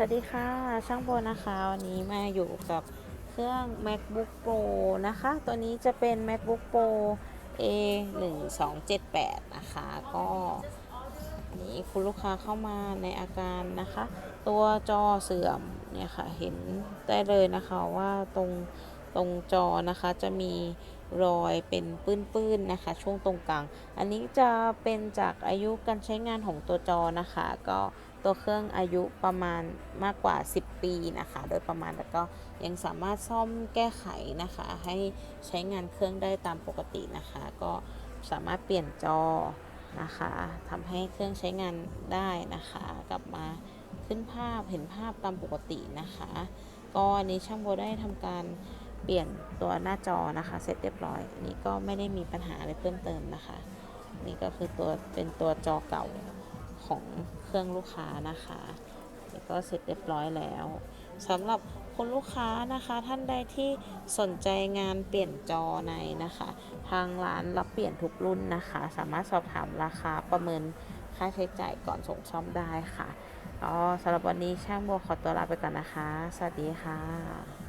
สวัสดีค่ะ ช่างโบนะคะ วันนี้มาอยู่กับเครื่อง MacBook Pro นะคะ ตัวนี้จะเป็น MacBook Pro A 1 2 7 8นะคะ ก็นี่คุณลูกค้าเข้ามาในอาการนะคะ ตัวจอเสื่อมเนี่ยค่ะ เห็นได้เลยนะคะว่าตรงตรงจอนะคะจะมีรอยเป็นปื้นๆนะคะ ช่วงตรงกลาง อันนี้จะเป็นจากอายุการใช้งานของตัวจอนะคะ ก็ ตัวเครื่องอายุประมาณมากกว่า 10 ปีนะคะ โดยประมาณแล้วก็ยังสามารถซ่อมแก้ไขนะคะ ให้ใช้งานเครื่องได้ตามปกตินะคะ ก็สามารถเปลี่ยนจอนะคะทำให้เครื่องใช้งานได้นะคะ กลับมาขึ้นภาพเห็นภาพตามปกตินะคะ ก็อันนี้ช่างโบได้ทำการเปลี่ยนตัวหน้าจอนะคะ เสร็จเรียบร้อยอันนี้ก็ไม่ได้มีปัญหาอะไรเพิ่มเติมนะคะ นี่ก็คือตัวเป็นตัวจอเก่า ของเครื่องลูกค้านะคะนี่ก็เสร็จเรียบร้อยแล้วสำหรับคุณลูกค้านะคะท่านใดที่สนใจงานเปลี่ยนจอในนะคะ ทางร้านรับเปลี่ยนทุกรุ่นนะคะ สามารถสอบถามราคาประเมินค่าใช้จ่ายก่อนส่งซ่อมได้ค่ะก็สำหรับวันนี้ช่างโบขอตัวลาไปก่อนนะคะ สวัสดีค่ะ